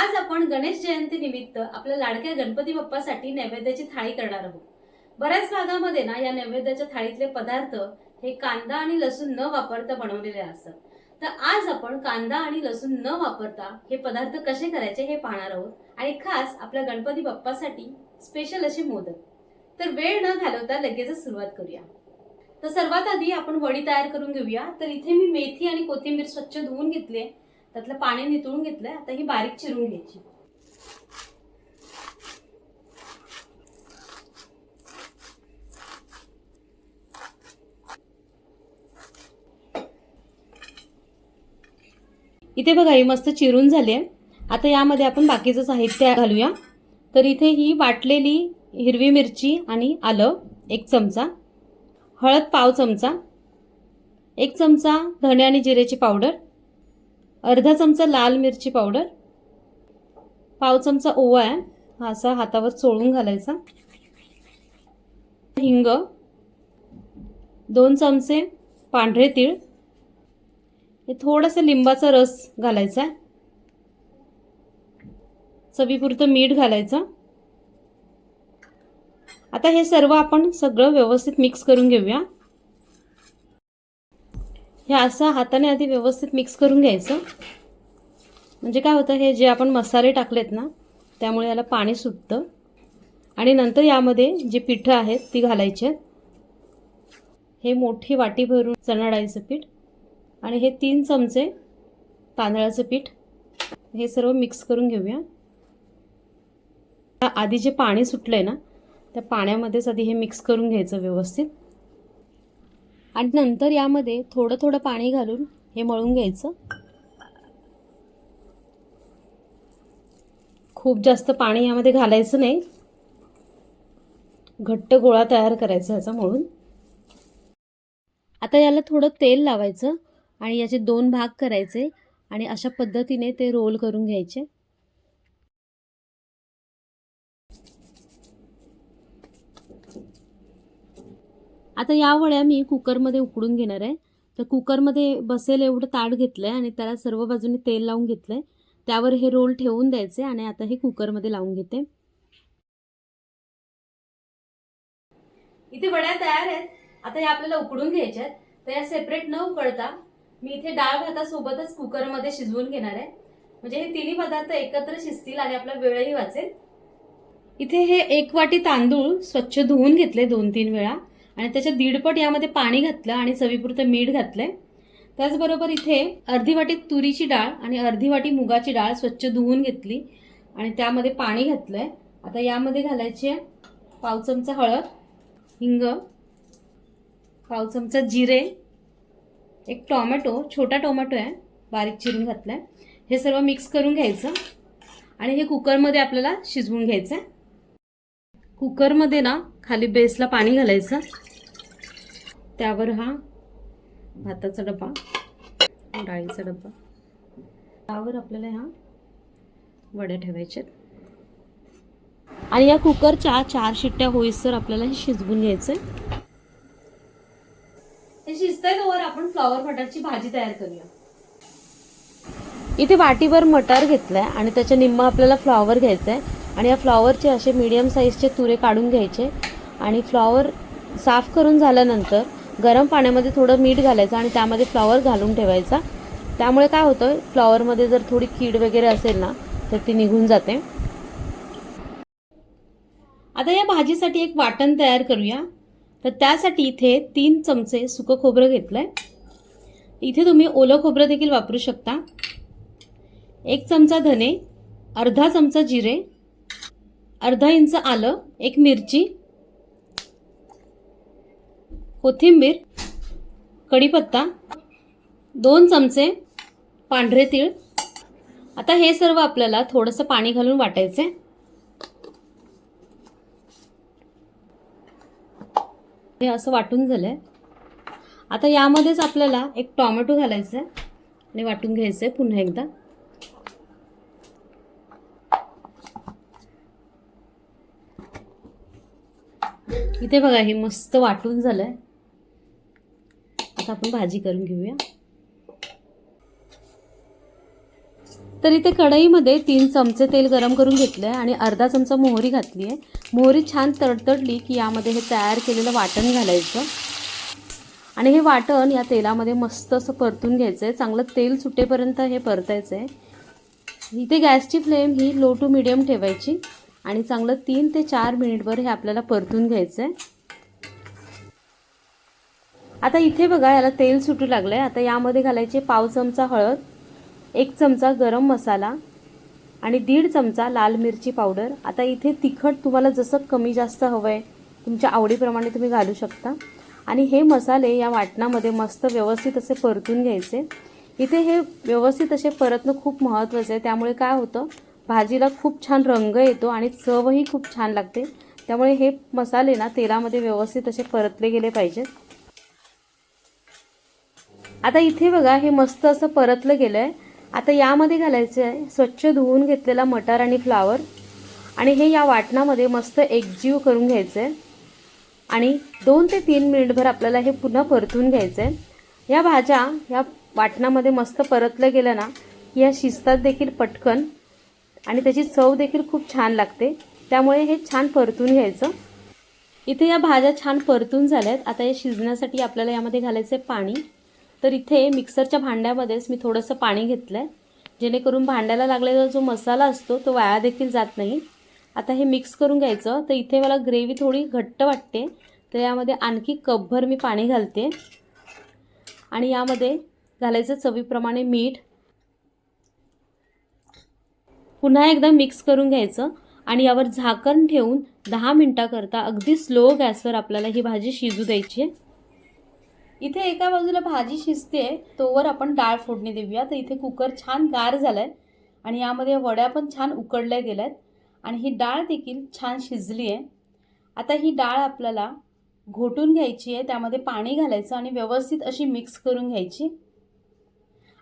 आज आपण गणेश जयंती निमित्त आपल्या लाडक्या गणपती बाप्पासाठी नैवेद्याची थाळी करणार आहोत. बऱ्याच भागामध्ये ना या नैवेद्याच्या थाळीतले पदार्थ हे कांदा आणि लसूण न वापरता बनवलेले असतात. तर आज आपण कांदा आणि लसूण न वापरता हे पदार्थ कसे करायचे हे पाहणार आहोत आणि खास आपल्या गणपती बाप्पासाठी स्पेशल असे मोदक. तर वेळ न घालवता लगेचच सुरुवात करूया. तर सर्वात आधी आपण वडी तयार करून घेऊया. तर इथे मी मेथी आणि कोथिंबीर स्वच्छ धुवून घेतले. त्यातलं पाणी नितळून घेतलंय आता ही बारीक चिरून घ्यायची. इथे बघा ही मस्त चिरून झाली. आहे आता यामध्ये आपण बाकीचं साहित्य घालूया. तर इथे ही वाटलेली हिरवी मिरची आणि आलं एक चमचा. हळद पाव चमचा. एक चमचा धणे आणि जिरेची पावडर. अर्धा चमचा लाल मिरची पावडर पाव चमचा ओवा आहे हा असा हातावर चोळून घालायचा. हिंग दोन चमचे पांढरे तीळ हे थोडंसं लिंबाचा रस घालायचा चवीपुरतं मीठ घालायचं. आता हे सर्व आपण सगळं व्यवस्थित मिक्स करून घेऊया. हे असं हाताने आधी व्यवस्थित मिक्स करून घ्यायचं. म्हणजे काय होतं हे जे आपण मसाले टाकलेत ना त्यामुळे याला पाणी सुटतं. आणि नंतर यामध्ये जे पिठं आहेत ती घालायची आहेत. हे मोठी वाटी भरून चणा डाळीचं पीठ आणि हे तीन चमचे तांदळाचं पीठ. हे सर्व मिक्स करून घेऊया. आधी जे पाणी सुटलं आहे ना त्या पाण्यामध्येच आधी हे मिक्स करून घ्यायचं व्यवस्थित. आणि नंतर यामध्ये थोडं थोडं पाणी घालून हे मळून घ्यायचं. खूप जास्त पाणी यामध्ये घालायचं नाही. घट्ट गोळा तयार करायचा ह्याचा मळून. आता याला थोडं तेल लावायचं आणि याचे दोन भाग करायचे आणि अशा पद्धतीने ते रोल करून घ्यायचे. आता या वड्या मी कुकरमध्ये उकडून घेणार आहे. तर कुकरमध्ये बसेल एवढं ताट घेतलं आहे आणि त्याला सर्व बाजूने तेल लावून घेतलं आहे त्यावर हे रोल ठेवून द्यायचे आणि आता हे कुकरमध्ये लावून घेते. इथे वड्या तयार आहेत. आता या आपल्याला उकडून घ्यायच्या आहेत. तर या सेपरेट न उकळता मी इथे डाळ भातासोबतच कुकरमध्ये शिजवून घेणार आहे. म्हणजे हे तिन्ही पदार्थ एकत्र शिजतील आणि आपला वेळही वाचेल. इथे हे एक वाटी तांदूळ स्वच्छ धुवून घेतले दोन तीन वेळा. आणि त्याच्या दीडपट यामध्ये पाणी घातलं आणि चवीपुरतं मीठ घातलंय. त्याचबरोबर इथे अर्धी वाटी तुरीची डाळ आणि अर्धी वाटी मुगाची डाळ स्वच्छ धुवून घेतली आणि त्यामध्ये पाणी घातलंय. आता यामध्ये घालायची आहे पाव चमचा हळद हिंग पाव चमचा जिरे एक टोमॅटो छोटा टोमॅटो आहे बारीक चिरून घातलाय. हे सर्व मिक्स करून घ्यायचं आणि हे कुकरमध्ये आपल्याला शिजवून घ्यायचं आहे कुकरमध्ये ना खाली बेसला पाणी घालायचं. त्यावर हा भाताचा डबा डाळीचा डबा. त्यावर आपल्याला ह्या वड्या ठेवायच्या आणि या कुकरच्या चार शिट्ट्या होईसर आपल्याला हे शिजवून घ्यायचं हे शिजतंय तोवर आपण फ्लॉवर मटरची भाजी तयार करूया. इथे वाटीवर मटार घेतलाय आणि त्याच्या निम्मा आपल्याला फ्लॉवर घ्यायचा आहे आणि या फ्लॉवरचे असे मीडियम साईजचे तुरे काढून घ्यायचे. आणि फ्लॉवर साफ करून झाल्यानंतर गरम पाण्यामध्ये थोडं मीठ घालायचं आणि त्यामध्ये फ्लॉवर घालून ठेवायचा. त्यामुळे काय होतं फ्लॉवरमध्ये जर थोडी कीड वगैरे असेल ना तर ती निघून जाते. आता या भाजीसाठी एक वाटण तयार करूया. तर त्यासाठी इथे तीन चमचे सुकं खोबरं घेतलंय. इथे तुम्ही ओलं खोबरं देखील वापरू शकता. एक चमचा धने अर्धा चमचा जिरे अर्धा इंच आलं एक मिरची कोथिंबीर कढीपत्ता दोन चमचे पांढरे तीळ. आता हे सर्व आपल्याला थोडंसं पाणी घालून वाटायचं हे असं वाटून झालंय. आता यामध्येच आपल्याला एक टॉमॅटो घालायचं आहे आणि वाटून घ्यायचं आहे पुन्हा एकदा. इथे बघा हे मस्त वाटून झालं आहे आता आपण भाजी करून घेऊया. तर इथे कढईमध्ये तीन चमचे तेल गरम करून घेतलं आहे आणि अर्धा चमचा मोहरी घातली आहे. मोहरी छान तडतडली की यामध्ये हे तयार केलेलं वाटण घालायचं. आणि हे वाटण या तेलामध्ये मस्त असं परतून घ्यायचं आहे चांगलं तेल सुटेपर्यंत हे परतायचं आहे इथे गॅसची फ्लेम ही लो टू मिडियम ठेवायची. आणि चांगलं तीन ते चार मिनिटभर हे आपल्याला परतून घ्यायचं आहे आता इथे बघा याला तेल सुटू लागलं आहे आता यामध्ये घालायचे पाव चमचा हळद एक चमचा गरम मसाला आणि दीड चमचा लाल मिरची पावडर. आता इथे तिखट तुम्हाला जसं कमी जास्त हवं आहे तुमच्या आवडीप्रमाणे तुम्ही घालू शकता. आणि हे मसाले या वाटणामध्ये मस्त व्यवस्थित असे परतून घ्यायचे. इथे हे व्यवस्थित असे परतणं खूप महत्त्वाचं आहे. त्यामुळे काय होतं भाजीला खूप छान रंग येतो आणि चवही खूप छान लागते. त्यामुळे हे मसाले ना तेलामध्ये व्यवस्थित असे परतले गेले पाहिजेत. आता इथे बघा हे मस्त असं परतलं गेलं आहे आता यामध्ये घालायचं आहे स्वच्छ धुवून घेतलेला मटार आणि फ्लावर. आणि हे या वाटणामध्ये मस्त एकजीव करून घ्यायचं आहे आणि दोन ते तीन मिनिटभर आपल्याला हे पुन्हा परतून घ्यायचं आहे या भाज्या या वाटणामध्ये मस्त परतलं गेलं ना या शिजतात देखील पटकन. आणि त्याची चव देखील खूप छान लागते. त्यामुळे हे छान परतून घ्यायचं. इथे या भाज्या छान परतून झाल्या आहेत आता हे शिजण्यासाठी आपल्याला यामध्ये घालायचं आहे पाणी. तर इथे मिक्सरच्या भांड्यामध्येच मी थोडंसं पाणी घेतलं आहे जेणेकरून भांड्याला लागलेला जो मसाला असतो तो वाया देखील जात नाही. आता हे मिक्स करून घ्यायचं. तर इथे मला ग्रेव्ही थोडी घट्ट वाटते. तर यामध्ये आणखी कपभर मी पाणी घालते. आणि यामध्ये घालायचं चवीप्रमाणे मीठ पुन्हा एकदा मिक्स करून घ्यायचं आणि यावर झाकण ठेवून दहा मिनटाकरता अगदी स्लो गॅसवर आपल्याला ही भाजी शिजू द्यायची आहे. इथे एका बाजूला भाजी शिजते तोवर आपण डाळ फोडणी देऊया. तर इथे कुकर छान गार झाला आहे आणि यामध्ये वड्या पण छान उकडल्या गेल्या आहेत आणि ही डाळ देखील छान शिजली आहे आता ही डाळ आपल्याला घोटून घ्यायची आहे त्यामध्ये पाणी घालायचं आणि व्यवस्थित अशी मिक्स करून घ्यायची.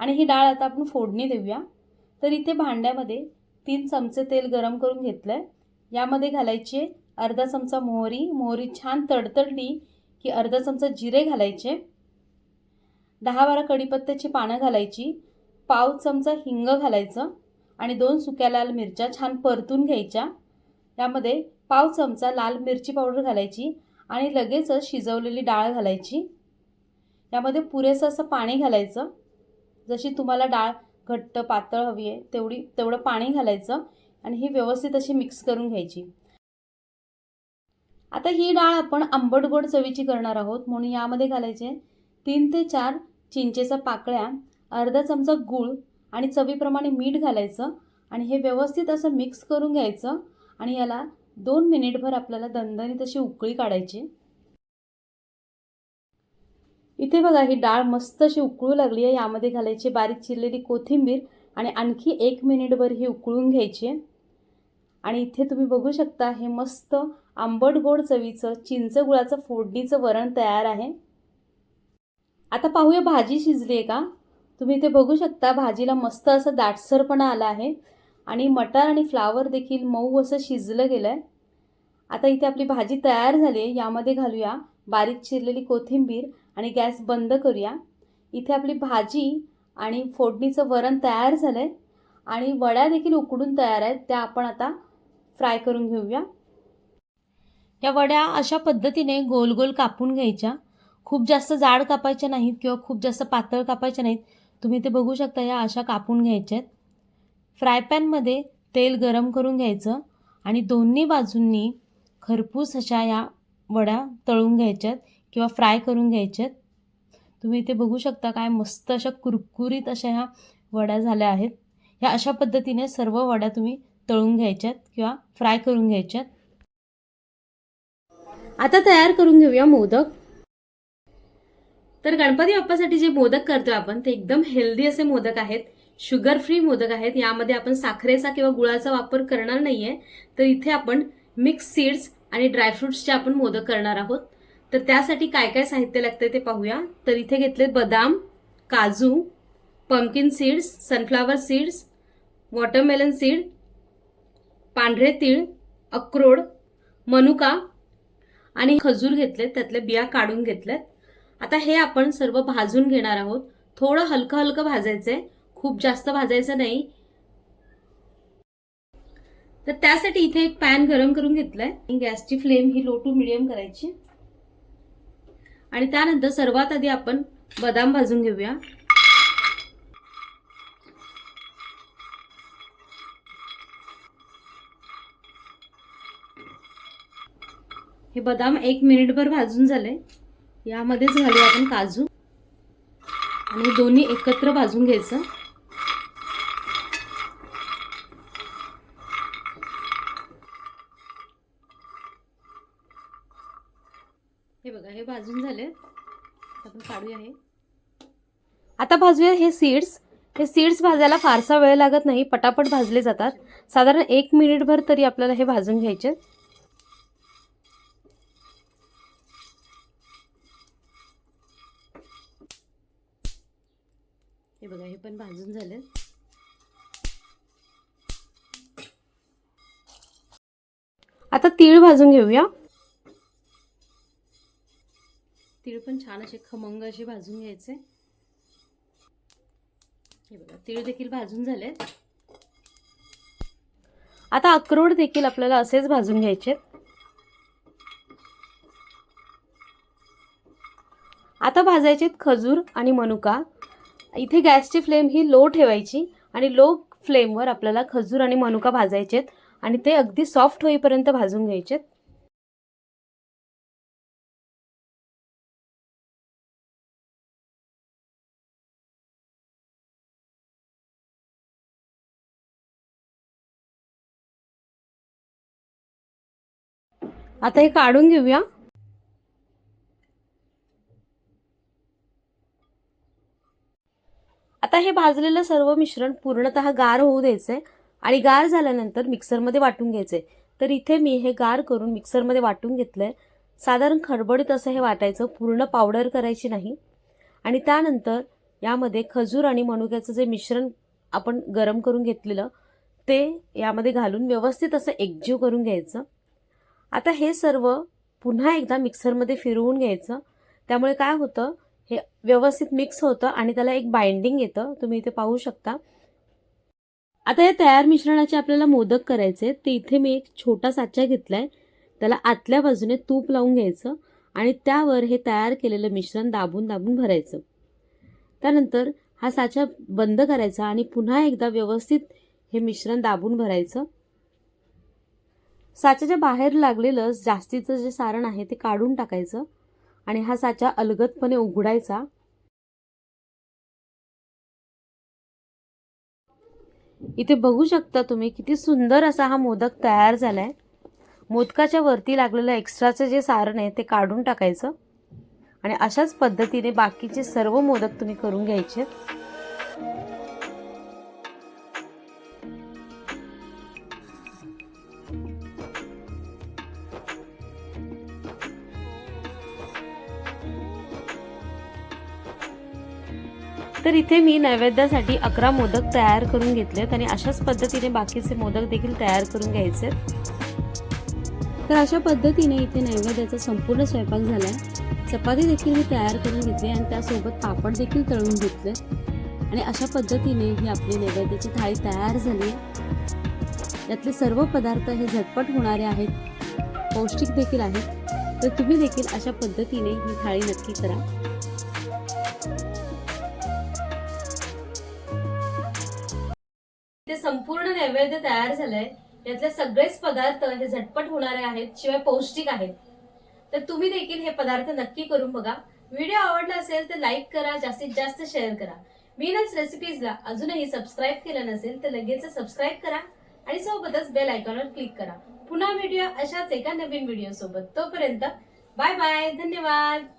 आणि ही डाळ आता आपण फोडणी देऊया. तर इथे भांड्यामध्ये तीन चमचे तेल गरम करून घेतलं आहे यामध्ये घालायचे अर्धा चमचा मोहरी मोहरी छान तडतडली की अर्धा चमचा जिरे घालायचे. दहा बारा कढीपत्त्याची पानं घालायची पाव चमचा हिंग घालायचं आणि दोन सुक्या लाल मिरच्या छान परतून घ्यायच्या. यामध्ये पाव चमचा लाल मिरची पावडर घालायची आणि लगेचच शिजवलेली डाळ घालायची. यामध्ये पुरेसं असं पाणी घालायचं. जशी तुम्हाला डाळ घट्ट पातळ हवी आहे तेवढी तेवढं पाणी घालायचं आणि ही व्यवस्थित अशी मिक्स करून घ्यायची. आता ही डाळ आपण आंबट गोड चवीची करणार आहोत म्हणून यामध्ये घालायचे तीन ते चार चिंचेचा पाकळ्या अर्धा चमचा गूळ आणि चवीप्रमाणे मीठ घालायचं आणि हे व्यवस्थित असं मिक्स करून घ्यायचं आणि याला दोन मिनिटभर आपल्याला दणदणीत अशी उकळी काढायची. इथे बघा ही डाळ मस्त अशी उकळू लागली आहे. यामध्ये घालायची बारीक चिरलेली कोथिंबीर आणि आणखी एक मिनिटभर ही उकळून घ्यायची. आणि इथे तुम्ही बघू शकता हे मस्त आंबट गोड चवीचं चिंच गुळाचं फोडणीचं वरण तयार आहे. आता पाहूया भाजी शिजली आहे का? तुम्ही इथे बघू शकता भाजीला मस्त असं दाटसरपणा आला आहे. आणि मटार आणि फ्लावर देखील मऊ असं शिजलं गेलं आहे आता इथे आपली भाजी तयार झाली आहे यामध्ये घालूया बारीक चिरलेली कोथिंबीर आणि गॅस बंद करूया. इथे आपली भाजी आणि फोडणीचं वरण तयार झालं आहे आणि वड्या देखील उकडून तयार आहेत. त्या आपण आता फ्राय करून घेऊया. या वड्या अशा पद्धतीने गोल गोल कापून घ्यायच्या. खूप जास्त जाड कापायच्या नाहीत किंवा खूप जास्त पातळ कापायच्या नाहीत. तुम्ही ते बघू शकता या अशा कापून घ्यायच्या आहेत. फ्राय पॅनमध्ये तेल गरम करून घ्यायचं आणि दोन्ही बाजूंनी खरपूस अशा या वड्या तळून घ्यायच्यात किंवा फ्राय करून घ्यायच्यात तुम्ही इथे बघू शकता काय मस्त अशा कुरकुरीत अशा ह्या वड्या झाल्या आहेत. ह्या अशा पद्धतीने सर्व वड्या तुम्ही तळून घ्यायच्यात किंवा फ्राय करून घ्यायच्यात. आता तयार करून घेऊया मोदक. तर गणपती बाप्पासाठी जे मोदक करतो आपण ते एकदम हेल्दी असे मोदक आहेत. शुगर फ्री मोदक आहेत. यामध्ये आपण साखरेचा किंवा गुळाचा वापर करणार नाहीये. तर इथे आपण मिक्स सीड्स आणि ड्रायफ्रुट्सचे आपण मोदक करणार आहोत. तर त्यासाठी काय काय साहित्य लागतंय ते पाहूया. तर इथे घेतले बदाम काजू pumpkin seeds sunflower seeds watermelon seed पांढरे तीळ अक्रोड मनुका आणि खजूर घेतलेत. त्यातल्या बिया काढून घेतल्यात. आता हे आपण सर्व भाजून घेणार आहोत. थोडं हलकं हलकं भाजायचं आहे खूप जास्त भाजायचं नाही. तर त्यासाठी इथे एक पॅन गरम करून घेतलाय. गॅसची फ्लेम ही लो टू मिडियम करायची. आणि त्यानंतर सर्वात आधी आपण बदाम भाजून घेऊया. हे बदाम एक मिनिटभर भाजून झाले. यामध्येच घालूया आपण काजू. आणि दोन्ही एकत्र भाजून घ्यायचं हे बघा हे भाजून झाले आपण काढूया हे आता भाजूया हे सीड्स हे सीड्स भाजायला फारसा वेळ लागत नाही पटापट भाजले जातात. साधारण एक मिनिटभर तरी आपल्याला हे भाजून घ्यायचे. हे बघा हे पण भाजून झाले. आता तीळ भाजून घेऊया. तीळ पण छान असे खमंग असे भाजून घ्यायचे. हे बघा तीळ देखील भाजून झाले आता अक्रोड देखील आपल्याला असेच भाजून घ्यायचे आता भाजायचे खजूर आणि मनुका. इथे गॅसची फ्लेम ही लो ठेवायची आणि लो फ्लेमवर आपल्याला खजूर आणि मनुका भाजायचेत आणि ते अगदी सॉफ्ट होईपर्यंत भाजून घ्यायचेत आता हे काढून घेऊया. आता हे भाजलेलं सर्व मिश्रण पूर्णतः गार होऊ द्यायचंय आणि गार झाल्यानंतर मिक्सरमध्ये वाटून घ्यायचंय. तर इथे मी हे गार करून मिक्सरमध्ये वाटून घेतलंय. साधारण खडबडीत असं हे वाटायचं. पूर्ण पावडर करायची नाही. आणि त्यानंतर यामध्ये खजूर आणि मनुक्याचं जे मिश्रण आपण गरम करून घेतलेलं ते यामध्ये घालून व्यवस्थित असं एकजीव करून घ्यायचं. आता हे सर्व पुन्हा एकदा मिक्सरमध्ये फिरवून घ्यायचं. त्यामुळे काय होतं हे व्यवस्थित मिक्स होतं आणि त्याला एक बाइंडिंग येतं. तुम्ही इथे पाहू शकता. आता हे तयार मिश्रणाचे आपल्याला मोदक करायचे ते इथे मी एक छोटा साचा घेतलाय. त्याला आतल्या बाजूने तूप लावून घ्यायचं आणि त्यावर हे तयार केलेलं मिश्रण दाबून दाबून भरायचं. त्यानंतर हा साचा बंद करायचा आणि पुन्हा एकदा व्यवस्थित हे मिश्रण दाबून भरायचं. साच्याच्या बाहेर लागलेलं जास्तीचं जे सारण आहे ते काढून टाकायचं आणि हा साचा अलगदपणे उघडायचा. इथे बघू शकता तुम्ही किती सुंदर असा हा मोदक तयार झालाय. मोदकाच्या वरती लागलेलं एक्स्ट्राचं जे सारण आहे ते काढून टाकायचं. आणि अशाच पद्धतीने बाकीचे सर्व मोदक तुम्ही करून घ्यायचे. तर इथे मी नैवेद्यासाठी अकरा मोदक तयार करून घेतलेत आणि अशाच पद्धतीने बाकीचे मोदक देखील तयार करून घ्यायचे तर अशा पद्धतीने इथे नैवेद्याचा संपूर्ण स्वयंपाक झालाय. चपाती देखील मी तयार करून घेतली आणि त्यासोबत पापड देखील तळून घेतले. आणि अशा पद्धतीने ही आपली नैवेद्याची थाळी तयार झाली आहे. यातले सर्व पदार्थ हे झटपट होणारे आहेत. पौष्टिक देखील आहेत. तर तुम्ही देखील अशा पद्धतीने ही थाळी नक्की करा. संपूर्ण नैवेद्य तयार झालंय. यातले सगळेच पदार्थ हे झटपट होणारे आहेत शिवाय पौष्टिक आहेत. तर तुम्ही देखील हे पदार्थ नक्की करून बघा. व्हिडिओ आवडला असेल तर लाईक करा जास्तीत जास्त शेअर करा. मीनच रेसिपीजला अजूनही सबस्क्राईब केलं नसेल तर लगेच सबस्क्राईब करा आणि सोबतच बेल आयकॉनवर क्लिक करा. पुन्हा व्हिडिओ अशाच एका नवीन व्हिडिओ सोबत. तोपर्यंत बाय बाय धन्यवाद.